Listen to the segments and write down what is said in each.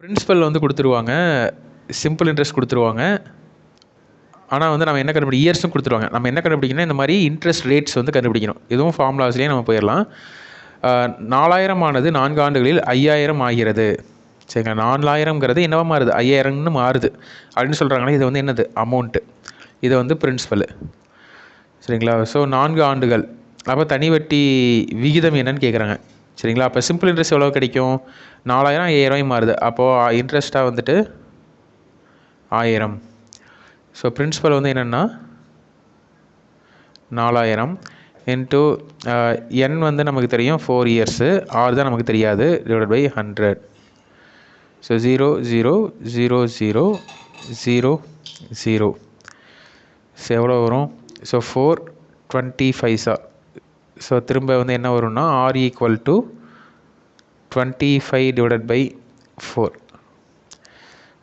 Principal வந்து கொடுத்துருவாங்க. Simple interest கொடுத்துருவாங்க. ஆனால் வந்து நம்ம என்ன கண்டுபிடி இயர்ஸும் கொடுத்துருவாங்க. நம்ம என்ன கண்டுபிடிக்கணும் இந்த மாதிரி இன்ட்ரெஸ்ட் ரேட்ஸ் வந்து கண்டுபிடிக்கணும். இதுவும் ஃபார்முலாஸ்லேயே நம்ம போயிடலாம். நாலாயிரம் ஆனது நான்கு ஆண்டுகளில் ஐயாயிரம் ஆகிறது. சரிங்க நாலாயிரங்கிறது என்னவா மாறுது? ஐயாயிரம்னு மாறுது. அப்படின்னு சொல்கிறாங்களே இது வந்து என்னது? அமௌண்ட்டு இது வந்து பிரின்சிபல் சரிங்களா? ஸோ நான்கு ஆண்டுகள். அப்போ தனி வட்டி விகிதம் என்னன்னு கேட்குறாங்க சரிங்களா? அப்போ சிம்பிள் இன்ட்ரெஸ்ட் எவ்வளோ கிடைக்கும்? நாலாயிரம் ஐயாயிரம் மாறுது. அப்போது இன்ட்ரெஸ்ட்டாக வந்துட்டு ஆயிரம். ஸோ பிரின்சிபல் வந்து என்னென்னா நாலாயிரம் இன்ட்டு என் வந்து நமக்கு தெரியும் ஃபோர் இயர்ஸு ஆர் தான் நமக்கு தெரியாது. Divide by hundred so zero zero zero zero zero zero so எவ்வளோ வரும்? ஸோ ஃபோர் டுவெண்ட்டி ஃபைவ்ஸா ஸோ திரும்ப வந்து என்ன வரும்னா R equal to twenty five divided by four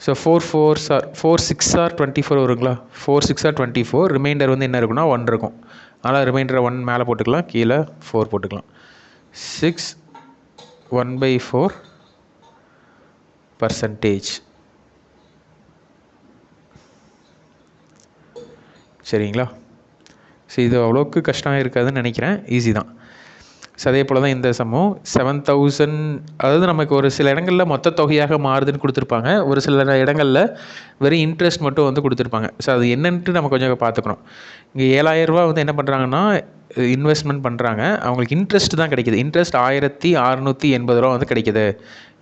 so four four sir four six are twenty four வருங்களா? Four six are twenty four remainder வந்து என்ன இருக்குன்னா ஒன் இருக்கும். அதனால் ரிமைண்டரை ஒன் மேலே போட்டுக்கலாம் கீழே ஃபோர் போட்டுக்கலாம். Six one by four percentage சரிங்களா? ஸோ இது அவ்வளோக்கு கஷ்டம் இருக்காதுன்னு நினைக்கிறேன். ஈஸி தான். ஸோ அதே போல் தான் இந்த சமம் செவன் தௌசண்ட் அதாவது நமக்கு ஒரு சில இடங்களில் மொத்த தொகையாக மாறுதுன்னு கொடுத்துருப்பாங்க. ஒரு சில இடங்களில் வெறும் இன்ட்ரெஸ்ட் மட்டும் வந்து கொடுத்துருப்பாங்க. ஸோ அது என்னன்ட்டு நம்ம கொஞ்சம் பார்த்துக்கணும். இங்கே ஏழாயிரரூபா வந்து என்ன பண்ணுறாங்கன்னா இன்வெஸ்ட்மெண்ட் பண்ணுறாங்க அவங்களுக்கு இன்ட்ரெஸ்ட் தான் கிடைக்கிது. இன்ட்ரெஸ்ட் ஆயிரத்தி அறநூற்றி எண்பது ரூபா வந்து கிடைக்கிது.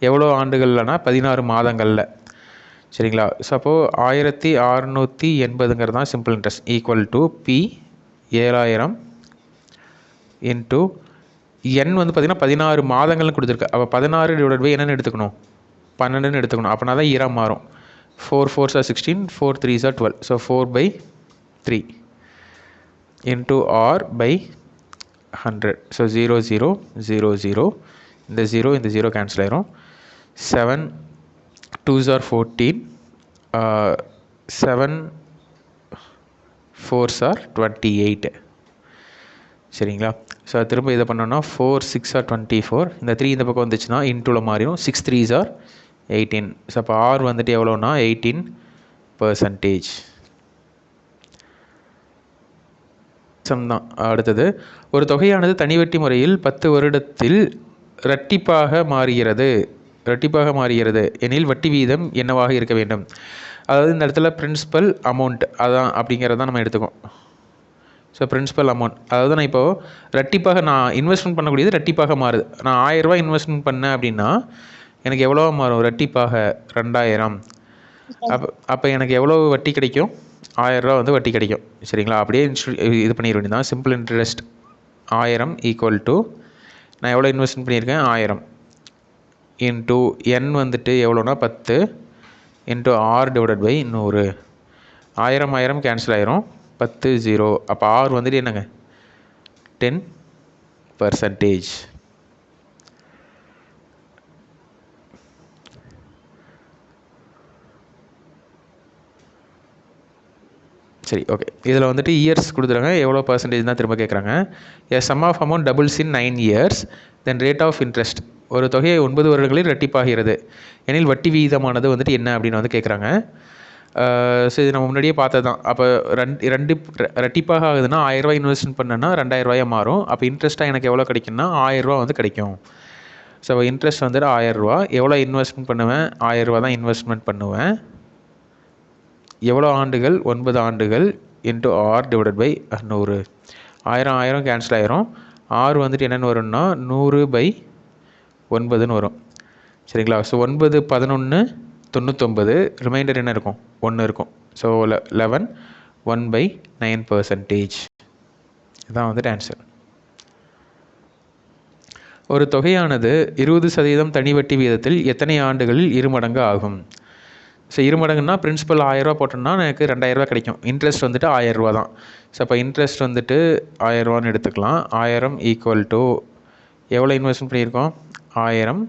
எவ்வளோ ஆண்டுகள்லனா பதினாறு மாதங்களில். சரிங்களா? ஸோ அப்போது ஆயிரத்தி அறநூற்றி எண்பதுங்கிறது தான் simple interest equal to P ஏழாயிரம் இன்ட்டு எண் வந்து பார்த்திங்கன்னா பதினாறு மாதங்கள்னு கொடுத்துருக்கு. அப்போ பதினாறு டிவைட் பை என்னென்னு எடுத்துக்கணும். பன்னெண்டுன்னு எடுத்துக்கணும். அப்படின்னா தான் ஈரம் மாறும்? Four four sir sixteen four three sir twelve so four by three into R by hundred so zero zero zero zero இந்த ஜீரோ இந்த ஜீரோ கேன்சல் ஆயிரும். Seven two jar fourteen seven four are twenty eight சரிங்களா? So திரும்ப இதை பண்ணோன்னா four six are twenty four இந்த three இந்த பக்கம் வந்துச்சுன்னா இன்டூவில் மாறிடும். Six threes are eighteen so அப்போ ஆர் வந்துட்டு எவ்வளோன்னா எயிட்டீன் பர்சன்டேஜ் தான். அடுத்தது ஒரு தொகையானது தனிவட்டி முறையில் பத்து வருடத்தில் இரட்டிப்பாக மாறுகிறது. இரட்டிப்பாக மாறுகிறது. எனில் வட்டி வீதம் என்னவாக இருக்க வேண்டும்? அதாவது இந்த இடத்துல பிரின்சிபல் அமௌண்ட் அதான் அப்படிங்கிறத தான் நம்ம எடுத்துக்கோம். ஸோ பிரின்சிபல் அமௌண்ட் அதாவது நான் இப்போது ரெட்டிப்பாக நான் இன்வெஸ்ட்மெண்ட் பண்ணக்கூடியது ரெட்டிப்பாக மாறுது. நான் ஆயிரரூபா இன்வெஸ்ட்மெண்ட் பண்ணேன் அப்படின்னா எனக்கு எவ்வளோ மாறும்? ரெட்டிப்பாக ரெண்டாயிரம் அப்போ அப்போ எனக்கு எவ்வளோ வட்டி கிடைக்கும்? ஆயிரரூவா வந்து வட்டி கிடைக்கும். சரிங்களா? அப்படியே இன்ஸ்டு இது பண்ணிட வேண்டியதான் சிம்பிள் இன்ட்ரெஸ்ட் ஆயிரம் ஈக்குவல் டு நான் எவ்வளோ இன்வெஸ்ட்மெண்ட் பண்ணியிருக்கேன்? ஆயிரம். இன்ட்டு என் வந்துட்டு எவ்வளோனா பத்து. இன்ட்டு ஆர் டிவைடட் பை நூறு. ஆயிரம் ஆயிரம் கேன்சல் ஆயிரும். பத்து ஜீரோ அப்போ ஆர் வந்துட்டு என்னங்க? டென் பர்சன்டேஜ் சரி ஓகே இதில் வந்துட்டு இயர்ஸ் கொடுத்துருங்க எவ்வளோ பர்சன்டேஜ் தான் திரும்ப கேட்குறாங்க a sum of amount doubles in nine years then rate of interest ஒரு தொகையை ஒன்பது வருடங்களில் ரெட்டிப்பாகிறது எனில் வட்டி விகிதமானது வந்துட்டு என்ன அப்படின்னு வந்து கேட்குறாங்க சரி நம்ம முன்னாடியே பார்த்தது தான் அப்போ ரெண்டு ரெண்டு ரெட்டிப்பாக ஆகுதுன்னா ஆயிரரூவா இன்வெஸ்ட்மெண்ட் பண்ணேன்னா ரெண்டாயிரரூவாயா மாறும். அப்போ இன்ட்ரெஸ்ட்டாக எனக்கு எவ்வளோ கிடைக்கும்னா ஆயிரரூவா வந்து கிடைக்கும். ஸோ இன்ட்ரெஸ்ட் வந்துட்டு ஆயிரரூவா எவ்வளோ இன்வெஸ்ட்மெண்ட் பண்ணுவேன்? ஆயிரரூவா தான் இன்வெஸ்ட்மெண்ட் பண்ணுவேன். எவ்வளோ ஆண்டுகள்? ஒன்பது ஆண்டுகள் இன்ட்டு ஆர் டிவைடட் பை நூறு. ஆயிரம் ஆயிரம் கேன்சல் ஆயிரும். ஆறு வந்துட்டு என்னென்னு வரும்னா நூறு பை ஒன்பதுன்னு வரும். சரிங்களா? ஸோ ஒன்பது பதினொன்று தொண்ணூத்தொம்பது ரிமைண்டர் என்ன இருக்கும்? ஒன்று இருக்கும். ஸோ லெ eleven one by nine percentage இதுதான் வந்துட்டு ஆன்சர் ஒரு தொகையானது இருபது சதவீதம் தனி வட்டி வீதத்தில் எத்தனை ஆண்டுகளில் இருமடங்கு ஆகும்? ஸோ இருமடங்குன்னா பிரின்சிபல் ஆயிரரூவா போட்டோம்னா எனக்கு ரெண்டாயிரரூவா கிடைக்கும். இன்ட்ரெஸ்ட் வந்துட்டு ஆயிரரூவா தான். ஸோ அப்போ இன்ட்ரெஸ்ட் வந்துட்டு ஆயிரரூவான்னு எடுத்துக்கலாம். ஆயிரம் ஈக்குவல் டு எவ்வளோ இன்வெஸ்ட்மெண்ட் பண்ணியிருக்கோம்? ஆயிரம்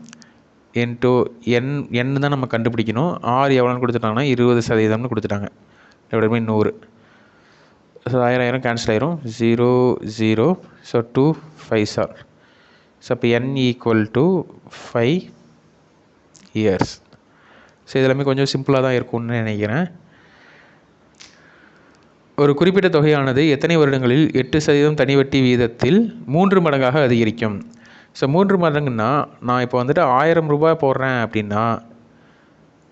இன்ட்டு என் எண் தான் நம்ம கண்டுபிடிக்கணும். ஆறு எவ்வளோன்னு கொடுத்துட்டாங்கன்னா இருபது சதவீதம்னு கொடுத்துட்டாங்க. டிவைட் பை நூறு. ஸோ ஆயிரம் ஆயிரம் கேன்சல் ஆயிரும். Zero zero so two five sir so அப்போ N equal to five years so இதெல்லாமே கொஞ்சம் சிம்பிளாக தான் இருக்கும்னு நினைக்கிறேன். ஒரு குறிப்பிட்ட தொகையானது எத்தனை வருடங்களில் எட்டு சதவீதம் தனி வட்டி வீதத்தில் மூன்று மடங்காக அதிகரிக்கும்? ஸோ மூன்று மடங்குன்னா நான் இப்போ வந்துட்டு ஆயிரம் ரூபாய் போடுறேன் அப்படின்னா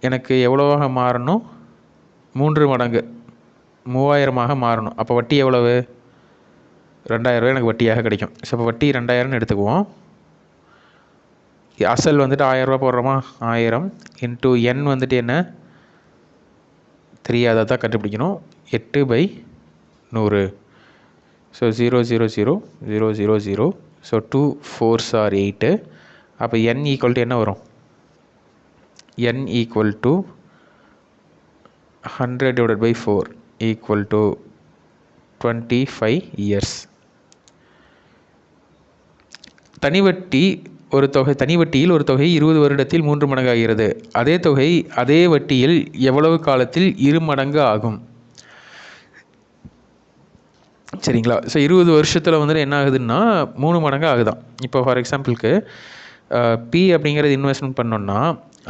எனக்கு எவ்வளோவாக மாறணும்? மூன்று மடங்கு. மூவாயிரமாக மாறணும். அப்போ வட்டி எவ்வளவு? ரெண்டாயிரரூவா எனக்கு வட்டியாக கிடைக்கும். ஸோ இப்போ வட்டி ரெண்டாயிரம்னு எடுத்துக்குவோம். அசல் வந்துட்டு ஆயிரரூவா போடுறோமா? ஆயிரம். இன்ட்டு என் வந்துட்டு என்ன? தெரியாத தான் கண்டுபிடிக்கணும். எட்டு பை நூறு. So zero zero zero zero zero zero so two fours are eight அப்போ என் ஈக்குவல் டு என்ன வரும்? N equal to hundred divided by four equal to twenty five years தனிவட்டி ஒரு தொகை தனி வட்டியில் ஒரு தொகை இருபது வருடத்தில் மூன்று மடங்காகிறது. அதே தொகை அதே வட்டியில் எவ்வளவு காலத்தில் இரு மடங்கு ஆகும்? சரிங்களா? ஸோ இருபது வருஷத்தில் வந்துட்டு என்ன ஆகுதுன்னா மூணு மடங்கு ஆகுதான். இப்போ ஃபார் எக்ஸாம்பிளுக்கு பி அப்படிங்கிறது இன்வெஸ்ட்மெண்ட் பண்ணோன்னா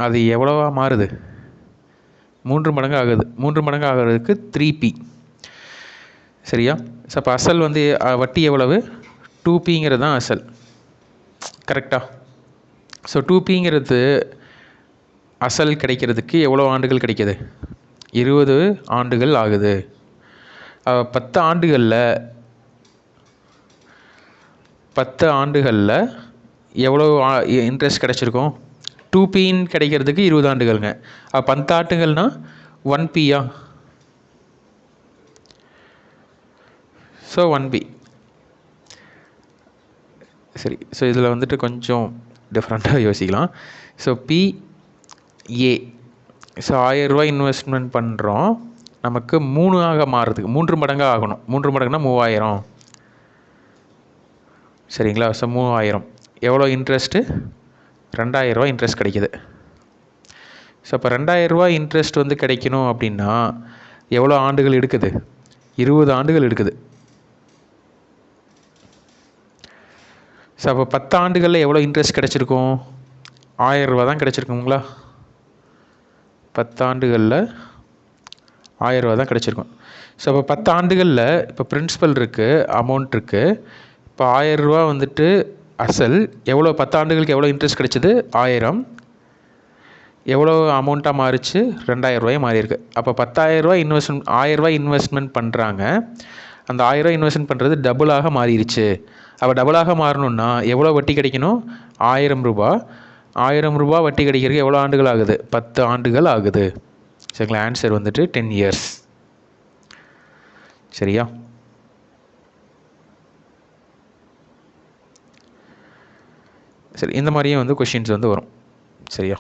அது எவ்வளவா மாறுது? மூன்று மடங்கு ஆகுது. மூன்று மடங்கு ஆகிறதுக்கு த்ரீ பி சரியா? ஸோ அப்போ அசல் வந்து வட்டி எவ்வளவு? டூ பிங்கிறது தான் அசல். கரெக்டாக ஸோ டூ பிங்கிறது அசல் கிடைக்கிறதுக்கு எவ்வளோ ஆண்டுகள் கிடைக்கிது? இருபது ஆண்டுகள் ஆகுது. பத்து ஆண்டுகளில் பத்து ஆண்டுகளில் எவ்வளோ இன்ட்ரெஸ்ட் கிடச்சிருக்கும்? டூ பின்னு கிடைக்கிறதுக்கு இருபது ஆண்டுகள்ங்க. அப்போ பத்து ஆண்டுகள்னா ஒன் பியா ஸோ ஒன் பி சரி ஸோ இதில் வந்துட்டு கொஞ்சம் டிஃப்ரெண்ட்டாக யோசிக்கலாம். ஸோ பி ஏ ஸோ ஆயிரரூவா இன்வெஸ்ட்மெண்ட் பண்ணுறோம் நமக்கு மூணு ஆக மாறுறதுக்கு மூன்று மடங்காக ஆகணும். மூன்று மடங்குனா மூவாயிரம். சரிங்களா? ஸோ மூவாயிரம். எவ்வளோ இன்ட்ரெஸ்ட்டு ரெண்டாயிரரூவா இன்ட்ரெஸ்ட் கிடைக்கிது. ஸோ இப்போ ரெண்டாயிரரூவா இன்ட்ரெஸ்ட் வந்து கிடைக்கணும் அப்படின்னா எவ்வளோ ஆண்டுகள் எடுக்குது? இருபது ஆண்டுகள் எடுக்குது. ஸோ அப்போ பத்து ஆண்டுகளில் எவ்வளோ இன்ட்ரெஸ்ட் கிடச்சிருக்கும்? ஆயிரரூவா தான் கிடச்சிருக்குங்களா? பத்தாண்டுகளில் ஆயிரரூவா தான் கிடச்சிருக்கும். ஸோ இப்போ பத்து ஆண்டுகளில் இப்போ பிரின்சிபல் இருக்குது அமௌண்ட் இருக்குது இப்போ ஆயிரரூவா வந்துட்டு அசல் எவ்வளோ பத்து ஆண்டுகளுக்கு எவ்வளோ இன்ட்ரெஸ்ட் கிடைச்சது? ஆயிரம். எவ்வளோ அமௌண்ட்டாக மாறிச்சு? ரெண்டாயிரம் ரூபாய் மாறி இருக்கு அப்போ பத்தாயிரரூவா இன்வெஸ்ட்மெண்ட் ஆயிரரூவா இன்வெஸ்ட்மெண்ட் பண்ணுறாங்க அந்த ஆயிரரூவா இன்வெஸ்ட்மெண்ட் பண்ணுறது டபுளாக மாறிடுச்சு. அப்போ டபுளாக மாறணும்னா எவ்வளோ வட்டி கிடைக்கணும்? ஆயிரம் ரூபா ஆயிரம் ரூபா வட்டி கிடைக்கிறதுக்கு எவ்வளோ ஆண்டுகள் ஆகுது? பத்து ஆண்டுகள் ஆகுது. சரிங்களா ஆன்சர் வந்துட்டு டென் இயர்ஸ் சரியா? சரி இந்த மாதிரியும் வந்து கொஷின்ஸ் வந்து வரும். சரியா?